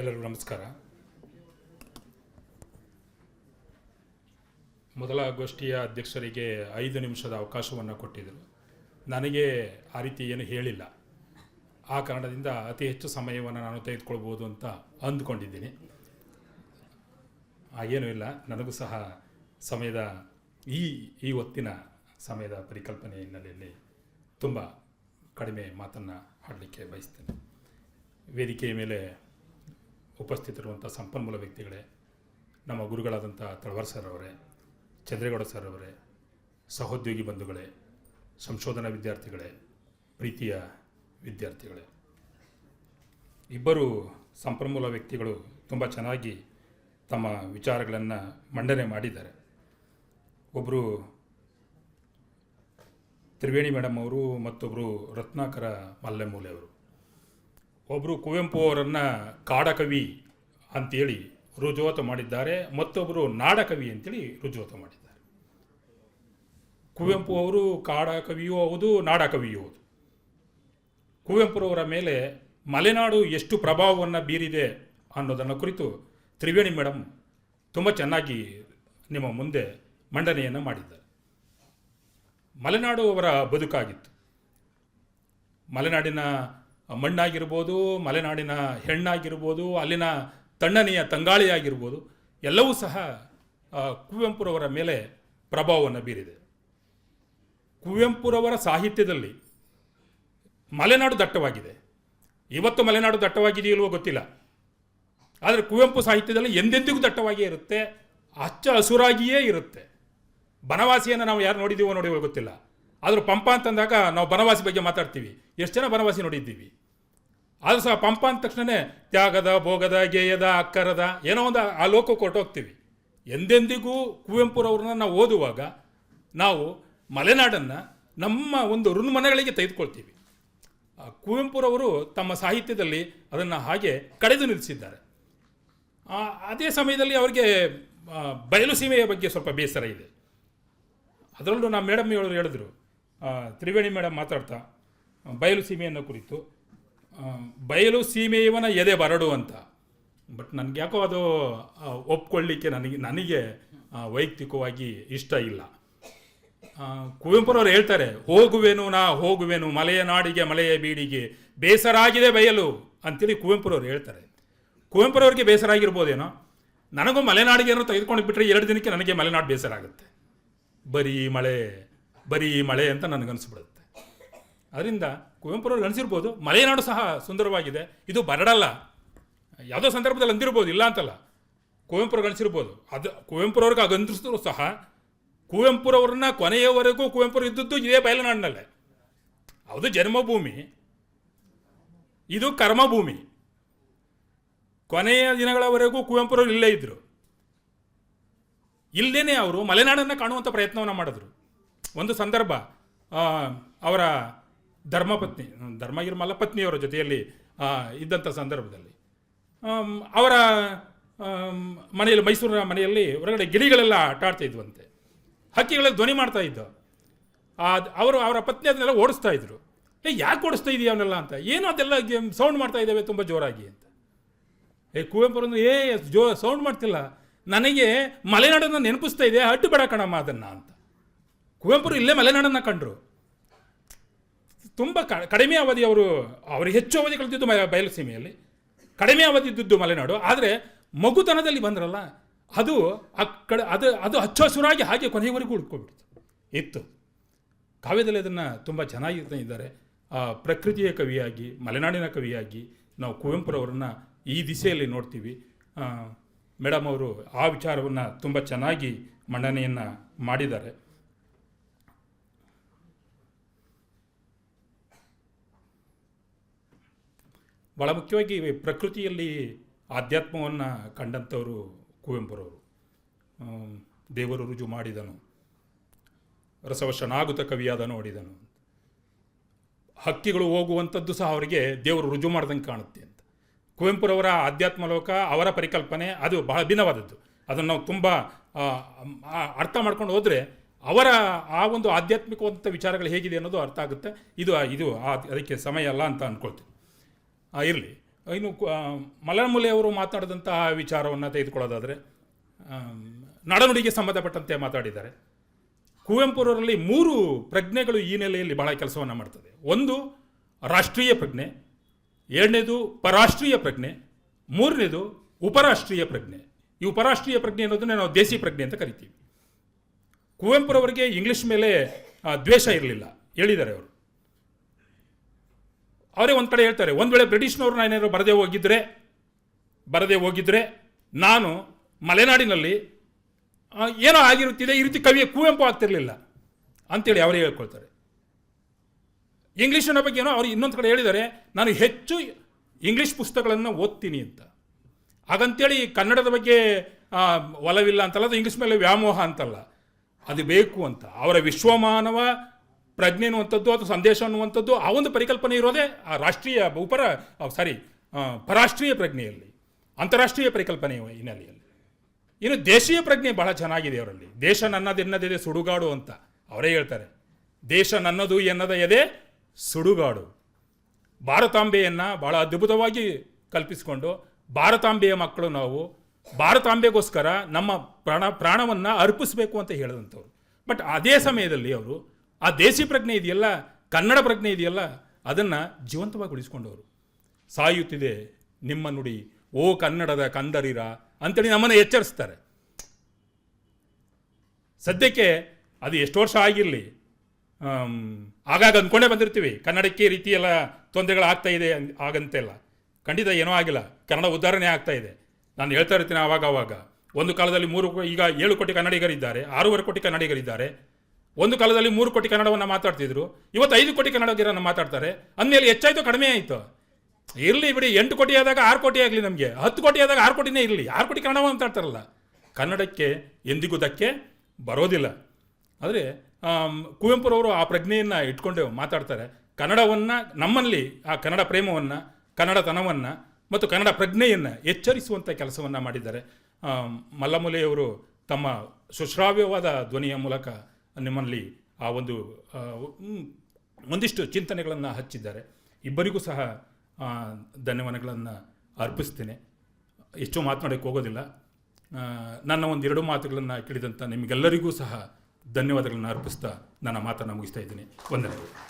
ಎಲ್ಲರಿಗೂ ನಮಸ್ಕಾರ. ಮೊದಲ ಗೋಷ್ಠಿಯ ಅಧ್ಯಕ್ಷರಿಗೆ ಐದು ನಿಮಿಷದ ಅವಕಾಶವನ್ನು ಕೊಟ್ಟಿದ್ದರು. ನನಗೆ ಆ ರೀತಿ ಏನು ಹೇಳಿಲ್ಲ. ಆ ಕಾರಣದಿಂದ ಅತಿ ಹೆಚ್ಚು ಸಮಯವನ್ನು ನಾನು ತೆಗೆದುಕೊಳ್ಬೋದು ಅಂತ ಅಂದ್ಕೊಂಡಿದ್ದೀನಿ. ಏನೂ ಇಲ್ಲ, ನನಗೂ ಸಹ ಸಮಯದ ಈ ಈ ಹೊತ್ತಿನ ಸಮಯದ ಪರಿಕಲ್ಪನೆ ಹಿನ್ನೆಲೆಯಲ್ಲಿ ತುಂಬ ಕಡಿಮೆ ಮಾತನ್ನು ಆಡಲಿಕ್ಕೆ ಬಯಸ್ತೇನೆ. ವೇದಿಕೆಯ ಮೇಲೆ ಉಪಸ್ಥಿತರಿರುವಂಥ ಸಂಪನ್ಮೂಲ ವ್ಯಕ್ತಿಗಳೇ, ನಮ್ಮ ಗುರುಗಳಾದಂಥ ತಳವಾರ್ ಸರ್ ಅವರೇ, ಚಂದ್ರೇಗೌಡ ಸರ್ ಅವರೇ, ಸಹೋದ್ಯೋಗಿ ಬಂಧುಗಳೇ, ಸಂಶೋಧನಾ ವಿದ್ಯಾರ್ಥಿಗಳೇ, ಪ್ರೀತಿಯ ವಿದ್ಯಾರ್ಥಿಗಳೇ. ಇಬ್ಬರು ಸಂಪನ್ಮೂಲ ವ್ಯಕ್ತಿಗಳು ತುಂಬ ಚೆನ್ನಾಗಿ ತಮ್ಮ ವಿಚಾರಗಳನ್ನು ಮಂಡನೆ ಮಾಡಿದ್ದಾರೆ. ಒಬ್ಬರು ತ್ರಿವೇಣಿ ಮೇಡಮ್ ಅವರು ಮತ್ತೊಬ್ಬರು ರತ್ನಾಕರ ಮಲ್ಲೆಮೂಲೆ ಅವರು. ಒಬ್ಬರು ಕುವೆಂಪು ಅವರನ್ನು ಕಾಡಕವಿ ಅಂತೇಳಿ ರುಜುವತ ಮಾಡಿದ್ದಾರೆ ಮತ್ತೊಬ್ಬರು ನಾಡಕವಿ ಅಂತೇಳಿ ರುಜುವತ ಮಾಡಿದ್ದಾರೆ. ಕುವೆಂಪು ಅವರು ಕಾಡಕವಿಯೂ ಹೌದು, ನಾಡಕವಿಯೂ ಹೌದು. ಕುವೆಂಪುರವರ ಮೇಲೆ ಮಲೆನಾಡು ಎಷ್ಟು ಪ್ರಭಾವವನ್ನು ಬೀರಿದೆ ಅನ್ನೋದನ್ನು ಕುರಿತು ತ್ರಿವೇಣಿ ಮೇಡಮ್ ತುಂಬ ಚೆನ್ನಾಗಿ ನಿಮ್ಮ ಮುಂದೆ ಮಂಡನೆಯನ್ನು ಮಾಡಿದ್ದಾರೆ. ಮಲೆನಾಡು ಅವರ ಬದುಕಾಗಿತ್ತು. ಮಲೆನಾಡಿನ ಮಣ್ಣಾಗಿರ್ಬೋದು, ಮಲೆನಾಡಿನ ಹೆಣ್ಣಾಗಿರ್ಬೋದು, ಅಲ್ಲಿನ ತಣ್ಣನೆಯ ತಂಗಾಳಿಯಾಗಿರ್ಬೋದು, ಎಲ್ಲವೂ ಸಹ ಕುವೆಂಪುರವರ ಮೇಲೆ ಪ್ರಭಾವವನ್ನು ಬೀರಿದೆ. ಕುವೆಂಪುರವರ ಸಾಹಿತ್ಯದಲ್ಲಿ ಮಲೆನಾಡು ದಟ್ಟವಾಗಿದೆ. ಇವತ್ತು ಮಲೆನಾಡು ದಟ್ಟವಾಗಿದೆಯಲ್ವೋ ಗೊತ್ತಿಲ್ಲ. ಆದರೆ ಕುವೆಂಪು ಸಾಹಿತ್ಯದಲ್ಲಿ ಎಂದೆಂದಿಗೂ ದಟ್ಟವಾಗಿಯೇ ಇರುತ್ತೆ ಹಚ್ಚ ಹಸುರಾಗಿಯೇ ಇರುತ್ತೆ. ಬನವಾಸಿಯನ್ನು ನಾವು ಯಾರು ನೋಡಿದ್ದೀವೋ ನೋಡಿವೋ ಗೊತ್ತಿಲ್ಲ. ಆದರೂ ಪಂಪ ಅಂತಂದಾಗ ನಾವು ಬನವಾಸಿ ಬಗ್ಗೆ ಮಾತಾಡ್ತೀವಿ. ಎಷ್ಟು ಜನ ಬನವಾಸಿ ನೋಡಿದ್ದೀವಿ? ಆದರೂ ಸಹ ಪಂಪ ಅಂದ ತಕ್ಷಣವೇ ತ್ಯಾಗದ, ಭೋಗದ, ಗೇಯದ, ಅಕ್ಕರದ ಏನೋ ಒಂದು ಆ ಲೋಕಕ್ಕೆ ಹೊರಟೋಗ್ತೀವಿ ಎಂದೆಂದಿಗೂ ಕುವೆಂಪುರವ್ರನ್ನ ನಾವು ಓದುವಾಗ ನಾವು ಮಲೆನಾಡನ್ನು ನಮ್ಮ ಒಂದು ಋಣಮನೆಗಳಿಗೆ ತೆಗೆದುಕೊಳ್ತೀವಿ. ಕುವೆಂಪುರವರು ತಮ್ಮ ಸಾಹಿತ್ಯದಲ್ಲಿ ಅದನ್ನು ಹಾಗೆ ಕಡೆದು ನಿಲ್ಲಿಸಿದ್ದಾರೆ. ಅದೇ ಸಮಯದಲ್ಲಿ ಅವರಿಗೆ ಬಯಲು ಸೀಮೆಯ ಬಗ್ಗೆ ಸ್ವಲ್ಪ ಬೇಸರ ಇದೆ. ಅದರಲ್ಲೂ ನಮ್ಮ ಮೇಡಮ್ ಹೇಳೋರು ಹೇಳಿದ್ರು ತ್ರಿವೇಣಿ ಮೇಡಮ್ ಮಾತಾಡ್ತಾ ಬಯಲು ಸೀಮೆಯನ್ನು ಕುರಿತು ಬಯಲು ಸೀಮೆಯವನ ಎದೆ ಬರಡು ಅಂತ. ಬಟ್ ನನಗೆ ಯಾಕೋ ಅದು ಒಪ್ಕೊಳ್ಳಿಕ್ಕೆ ನನಗೆ ನನಗೆ ವೈಯಕ್ತಿಕವಾಗಿ ಇಷ್ಟ ಇಲ್ಲ. ಕುವೆಂಪುರವ್ರು ಹೇಳ್ತಾರೆ, ಹೋಗುವೆನು ನಾ, ಹೋಗುವೆನು, ಮಲೆಯ ನಾಡಿಗೆ, ಮಲೆಯ ಬೀಡಿಗೆ ಬೇಸರ ಆಗಿದೆ ಬಯಲು ಅಂತೇಳಿ ಕುವೆಂಪುರವ್ರು ಹೇಳ್ತಾರೆ. ಕುವೆಂಪುರವ್ರಿಗೆ ಬೇಸರ ಆಗಿರ್ಬೋದೇನೋ ನನಗೂ ಮಲೆನಾಡಿಗೆ ಏನೋ ತೆಗೆದುಕೊಂಡು ಬಿಟ್ಟರೆ ಎರಡು ದಿನಕ್ಕೆ ನನಗೆ ಮಲೆನಾಡು ಬೇಸರ ಆಗುತ್ತೆ ಬರೀ ಮಳೆ ಬರೀ ಮಳೆ ಅಂತ ನನಗನ್ಸ್ಬಿಡುತ್ತೆ ಅದರಿಂದ ಕುವೆಂಪುರವ್ರಿಗೆ ಅನಿಸಿರ್ಬೋದು, ಮಲೆನಾಡು ಸಹ ಸುಂದರವಾಗಿದೆ. ಇದು ಬರಡಲ್ಲ. ಯಾವುದೋ ಸಂದರ್ಭದಲ್ಲಿ ಅಂದಿರ್ಬೋದು, ಇಲ್ಲ ಅಂತಲ್ಲ. ಕುವೆಂಪುರವ್ರಿಗೆ ಅನಿಸಿರ್ಬೋದು. ಅದು ಕುವೆಂಪುರವ್ರಿಗೆ ಆಗಂದಿಸಿದ್ರು ಸಹ, ಕುವೆಂಪುರವ್ರನ್ನ ಕೊನೆಯವರೆಗೂ ಕುವೆಂಪುರ ಇದ್ದದ್ದು ಇದೇ ಬಯಲುನಾಡಿನಲ್ಲೇ. ಅದು ಜನ್ಮಭೂಮಿ. ಇದು ಕರ್ಮಭೂಮಿ. ಕೊನೆಯ ದಿನಗಳವರೆಗೂ ಕುವೆಂಪುರವ್ರು ಇಲ್ಲೇ ಇದ್ದರು ಇಲ್ಲದೇನೆ ಅವರು ಮಲೆನಾಡನ್ನು ಕಾಣುವಂಥ ಪ್ರಯತ್ನವನ್ನು ಮಾಡಿದ್ರು. ಒಂದು ಸಂದರ್ಭ ಅವರ ಧರ್ಮಪತ್ನಿ ಧರ್ಮಗಿರಿ ಮಲ್ಲಪತ್ನಿಯವರ ಜೊತೆಯಲ್ಲಿ ಇದ್ದಂಥ ಸಂದರ್ಭದಲ್ಲಿ. ಅವರ ಮನೆಯಲ್ಲಿ, ಮೈಸೂರಿನ ಮನೆಯಲ್ಲಿ ಹೊರಗಡೆ ಗಿಳಿಗಳೆಲ್ಲ ಆಟ ಆಡ್ತಾ ಇದ್ವಂತೆ. ಹಕ್ಕಿಗಳೆಲ್ಲ ಧ್ವನಿ ಮಾಡ್ತಾ ಇದ್ದವು ಅವರು ಅವರ ಪತ್ನಿ ಅದನ್ನೆಲ್ಲ ಓಡಿಸ್ತಾ ಇದ್ರು. ಏ, ಯಾಕೆ ಓಡಿಸ್ತಾ ಇದೀಯ ಅವನ್ನೆಲ್ಲ ಅಂತ? ಏನು ಅದೆಲ್ಲ ಸೌಂಡ್ ಮಾಡ್ತಾ ಇದ್ದಾವೆ, ತುಂಬ ಜೋರಾಗಿ ಅಂತ. ಏ ಕುವೆಂಪುರನ್ನು ಏ, ಜೋ ಸೌಂಡ್ ಮಾಡ್ತಿಲ್ಲ. ನನಗೆ ಮಲೆನಾಡನ್ನು ನೆನಪಿಸ್ತಾ ಇದೆ, ಅಡ್ಡು ಬೇಡ ಕಣಮ್ಮ ಅದನ್ನು ಅಂತ. ಕುವೆಂಪುರು ಇಲ್ಲೇ ಮಲೆನಾಡನ್ನು ಕಂಡರು. ತುಂಬ ಕಡಿಮೆ ಅವಧಿ ಅವರು ಅವರು ಹೆಚ್ಚು ಅವಧಿ ಕಳೆದಿದ್ದು ಬಯಲುಸೀಮೆಯಲ್ಲಿ. ಕಡಿಮೆ ಅವಧಿ ಇದ್ದಿದ್ದು ಮಲೆನಾಡು. ಆದರೆ ಮಗುತನದಲ್ಲಿ ಬಂದ್ರಲ್ಲ, ಅದು ಆ ಕಡೆ, ಅದು ಅದು ಹಚ್ಚ ಹಸುರಾಗಿ ಹಾಗೆ ಕೊನೆಯವರೆಗೂ ಉಳ್ಕೊಬಿಡ್ತು ಇತ್ತು. ಕಾವ್ಯದಲ್ಲಿ ಅದನ್ನು ತುಂಬ ಚೆನ್ನಾಗಿ ಇದ್ದಾರೆ. ಪ್ರಕೃತಿಯ ಕವಿಯಾಗಿ, ಮಲೆನಾಡಿನ ಕವಿಯಾಗಿ ನಾವು ಕುವೆಂಪುರವರನ್ನು ಈ ದಿಸೆಯಲ್ಲಿ ನೋಡ್ತೀವಿ. ಮೇಡಮ್ ಅವರು ಆ ವಿಚಾರವನ್ನು ತುಂಬ ಚೆನ್ನಾಗಿ ಮಂಡನೆಯನ್ನು ಮಾಡಿದ್ದಾರೆ. ಭಾಳ ಮುಖ್ಯವಾಗಿ ಪ್ರಕೃತಿಯಲ್ಲಿ ಆಧ್ಯಾತ್ಮವನ್ನು ಕಂಡಂಥವರು ಕುವೆಂಪುರವರು. ದೇವರು ರುಜು ಮಾಡಿದನು. ರಸವಶನಾಗುತ ಕವಿಯಾದ ನೋಡಿದನು. ಹಕ್ಕಿಗಳು ಹೋಗುವಂಥದ್ದು ಸಹ ಅವರಿಗೆ ದೇವರು ರುಜು ಮಾಡ್ದಂಗೆ ಕಾಣುತ್ತೆ ಅಂತ. ಕುವೆಂಪುರವರ ಆಧ್ಯಾತ್ಮ ಲೋಕ ಅವರ ಪರಿಕಲ್ಪನೆ ಅದು ಬಹಳ ಭಿನ್ನವಾದದ್ದು. ಅದನ್ನು ನಾವು ತುಂಬ ಅರ್ಥ ಮಾಡ್ಕೊಂಡು ಹೋದರೆ ಅವರ ಆ ಒಂದು ಆಧ್ಯಾತ್ಮಿಕವಾದಂಥ ವಿಚಾರಗಳು ಹೇಗಿದೆ ಅನ್ನೋದು ಅರ್ಥ ಆಗುತ್ತೆ. ಇದು ಇದು ಅದಕ್ಕೆ ಸಮಯ ಅಲ್ಲ ಅಂತ ಅಂದ್ಕೊಳ್ತೀನಿ. ಇರಲಿ. ಇನ್ನು ಅವರು ಮಾತನಾಡಿದಂತಹ ವಿಚಾರವನ್ನು ತೆಗೆದುಕೊಳ್ಳೋದಾದರೆ ನಾಡನುಡಿಗೆ ಸಂಬಂಧಪಟ್ಟಂತೆ ಮಾತಾಡಿದ್ದಾರೆ. ಕುವೆಂಪುರವರಲ್ಲಿ ಮೂರು ಪ್ರಜ್ಞೆಗಳು ಈ ನೆಲೆಯಲ್ಲಿ ಬಹಳ ಕೆಲಸವನ್ನು ಮಾಡ್ತದೆ. ಒಂದು, ರಾಷ್ಟ್ರೀಯ ಪ್ರಜ್ಞೆ. ಎರಡನೇದು, ಪರಾಷ್ಟ್ರೀಯ ಪ್ರಜ್ಞೆ. ಮೂರನೇದು, ಉಪರಾಷ್ಟ್ರೀಯ ಪ್ರಜ್ಞೆ. ಈ ಉಪರಾಷ್ಟ್ರೀಯ ಪ್ರಜ್ಞೆ ಅನ್ನೋದನ್ನ ನಾವು ದೇಸಿ ಪ್ರಜ್ಞೆ ಅಂತ ಕರಿತೀವಿ. ಕುವೆಂಪುರವರಿಗೆ ಇಂಗ್ಲಿಷ್ ಮೇಲೆ ದ್ವೇಷ ಇರಲಿಲ್ಲ. ಹೇಳಿದ್ದಾರೆ ಅವರು. ಅವರೇ ಒಂದು ಕಡೆ ಹೇಳ್ತಾರೆ, ಒಂದು ವೇಳೆ ಬ್ರಿಟಿಷ್ನವರು ನಾನೇನಾದ್ರು ಬರದೇ ಹೋಗಿದ್ರೆ ಬರದೇ ಹೋಗಿದ್ರೆ ನಾನು ಮಲೆನಾಡಿನಲ್ಲಿ ಏನೋ ಆಗಿರುತ್ತಿದೆ, ಈ ರೀತಿ ಕವಿಯ ಕುವೆಂಪು ಆಗ್ತಿರಲಿಲ್ಲ ಅಂತೇಳಿ ಅವರೇ ಹೇಳ್ಕೊಳ್ತಾರೆ. ಇಂಗ್ಲೀಷಿನ ಬಗ್ಗೆ ಏನೋ ಅವ್ರು ಇನ್ನೊಂದು ಕಡೆ ಹೇಳಿದ್ದಾರೆ, ನಾನು ಹೆಚ್ಚು ಇಂಗ್ಲೀಷ್ ಪುಸ್ತಕಗಳನ್ನು ಓದ್ತೀನಿ ಅಂತ. ಹಾಗಂತೇಳಿ ಕನ್ನಡದ ಬಗ್ಗೆ ಒಲವಿಲ್ಲ ಅಂತಲ್ಲ, ಅದು ಇಂಗ್ಲೀಷ್ ಮೇಲೆ ವ್ಯಾಮೋಹ ಅಂತಲ್ಲ, ಅದು ಬೇಕು ಅಂತ. ಅವರ ವಿಶ್ವಮಾನವ ಪ್ರಜ್ಞೆ ಅನ್ನುವಂಥದ್ದು ಅಥವಾ ಸಂದೇಶ ಅನ್ನುವಂಥದ್ದು ಆ ಒಂದು ಪರಿಕಲ್ಪನೆ ಇರೋದೇ ಆ ರಾಷ್ಟ್ರೀಯ ಉಪರ ಸಾರಿ ಪರಾಷ್ಟ್ರೀಯ ಪ್ರಜ್ಞೆಯಲ್ಲಿ, ಅಂತಾರಾಷ್ಟ್ರೀಯ ಪರಿಕಲ್ಪನೆ ಹಿನ್ನೆಲೆಯಲ್ಲಿ. ಇನ್ನು ದೇಶೀಯ ಪ್ರಜ್ಞೆ ಬಹಳ ಚೆನ್ನಾಗಿದೆ ಅವರಲ್ಲಿ. ದೇಶ ನನ್ನದೆನ್ನದಿದೆ ಸುಡುಗಾಡು ಅಂತ ಅವರೇ ಹೇಳ್ತಾರೆ. ದೇಶ ನನ್ನದು ಎನ್ನದ ಎದೆ ಸುಡುಗಾಡು. ಭಾರತಾಂಬೆಯನ್ನು ಬಹಳ ಅದ್ಭುತವಾಗಿ ಕಲ್ಪಿಸಿಕೊಂಡು ಭಾರತಾಂಬೆಯ ಮಕ್ಕಳು ನಾವು, ಭಾರತಾಂಬೆಗೋಸ್ಕರ ನಮ್ಮ ಪ್ರಾಣ, ಪ್ರಾಣವನ್ನು ಅರ್ಪಿಸಬೇಕು ಅಂತ ಹೇಳಿದಂಥವ್ರು ಬಟ್ ಅದೇ ಸಮಯದಲ್ಲಿ ಅವರು ಆ ದೇಸಿ ಪ್ರಜ್ಞೆ ಇದೆಯಲ್ಲ, ಕನ್ನಡ ಪ್ರಜ್ಞೆ ಇದೆಯಲ್ಲ, ಅದನ್ನು ಜೀವಂತವಾಗಿ ಉಳಿಸ್ಕೊಂಡವರು ಸಾಯುತ್ತಿದೆ ನಿಮ್ಮ ನುಡಿ, ಓ ಕನ್ನಡದ ಕಂದರಿರ ಅಂತೇಳಿ ನಮ್ಮನ್ನು ಎಚ್ಚರಿಸ್ತಾರೆ. ಸದ್ಯಕ್ಕೆ ಅದು ಎಷ್ಟು ವರ್ಷ ಆಗಿರಲಿ ಆಗಾಗ ಅಂದ್ಕೊಂಡೇ ಬಂದಿರ್ತೀವಿ. ಕನ್ನಡಕ್ಕೆ ರೀತಿ ಎಲ್ಲ ತೊಂದರೆಗಳು ಆಗ್ತಾ ಇದೆ ಹಾಗಂತೆಲ್ಲ ಖಂಡಿತ ಏನೂ ಆಗಿಲ್ಲ. ಕನ್ನಡ ಉದ್ಧಾರಣೆ ಆಗ್ತಾ ಇದೆ. ನಾನು ಹೇಳ್ತಾ ಇರ್ತೀನಿ ಆವಾಗ ಆವಾಗ ಒಂದು ಕಾಲದಲ್ಲಿ ಮೂರು, ಈಗ ಏಳು ಕೋಟಿ ಕನ್ನಡಿಗರಿದ್ದಾರೆ, ಆರೂವರೆ ಕೋಟಿ ಕನ್ನಡಿಗರಿದ್ದಾರೆ. ಒಂದು ಕಾಲದಲ್ಲಿ ಮೂರು ಕೋಟಿ ಕನ್ನಡವನ್ನು ಮಾತಾಡ್ತಿದ್ರು. ಇವತ್ತು ಐದು ಕೋಟಿ ಕನ್ನಡಿಗರನ್ನು ಮಾತಾಡ್ತಾರೆ. ಅಂದಮೇಲೆ ಹೆಚ್ಚಾಯಿತು, ಕಡಿಮೆ ಆಯಿತು. ಇರಲಿ ಬಿಡಿ, ಎಂಟು ಕೋಟಿ ಆದಾಗ ಆರು ಕೋಟಿ ಆಗಲಿ ನಮಗೆ. ಹತ್ತು ಕೋಟಿ ಆದಾಗ ಆರು ಕೋಟಿನೇ ಇರಲಿ. ಆರು ಕೋಟಿ ಕನ್ನಡ ಮಾತಾಡ್ತಾರಲ್ಲ ಕನ್ನಡಕ್ಕೆ ಎಂದಿಗೂ ಧಕ್ಕೆ ಬರೋದಿಲ್ಲ. ಆದರೆ ಕುವೆಂಪುರವರು ಆ ಪ್ರಜ್ಞೆಯನ್ನು ಇಟ್ಕೊಂಡು ಮಾತಾಡ್ತಾರೆ. ಕನ್ನಡವನ್ನು, ನಮ್ಮಲ್ಲಿ ಆ ಕನ್ನಡ ಪ್ರೇಮವನ್ನು, ಕನ್ನಡತನವನ್ನು ಮತ್ತು ಕನ್ನಡ ಪ್ರಜ್ಞೆಯನ್ನು ಎಚ್ಚರಿಸುವಂಥ ಕೆಲಸವನ್ನು ಮಾಡಿದ್ದಾರೆ. ಮಲ್ಲಮುಲೆಯವರು ತಮ್ಮ ಸುಶ್ರಾವ್ಯವಾದ ಧ್ವನಿಯ ಮೂಲಕ ನಿಮ್ಮಲ್ಲಿ ಆ ಒಂದು ಒಂದಿಷ್ಟು ಚಿಂತನೆಗಳನ್ನು ಹಚ್ಚಿದ್ದಾರೆ. ಇಬ್ಬರಿಗೂ ಸಹ ಧನ್ಯವಾದಗಳನ್ನು ಅರ್ಪಿಸ್ತೇನೆ. ಹೆಚ್ಚು ಮಾತನಾಡೋಕ್ಕೆ ಹೋಗೋದಿಲ್ಲ. ನನ್ನ ಒಂದು ಎರಡು ಮಾತುಗಳನ್ನು ಕೇಳಿದಂಥ ನಿಮಗೆಲ್ಲರಿಗೂ ಸಹ ಧನ್ಯವಾದಗಳನ್ನು ಅರ್ಪಿಸ್ತಾ ನನ್ನ ಮಾತನ್ನು ಮುಗಿಸ್ತಾ ಇದ್ದೀನಿ. ವಂದನೆಗಳು.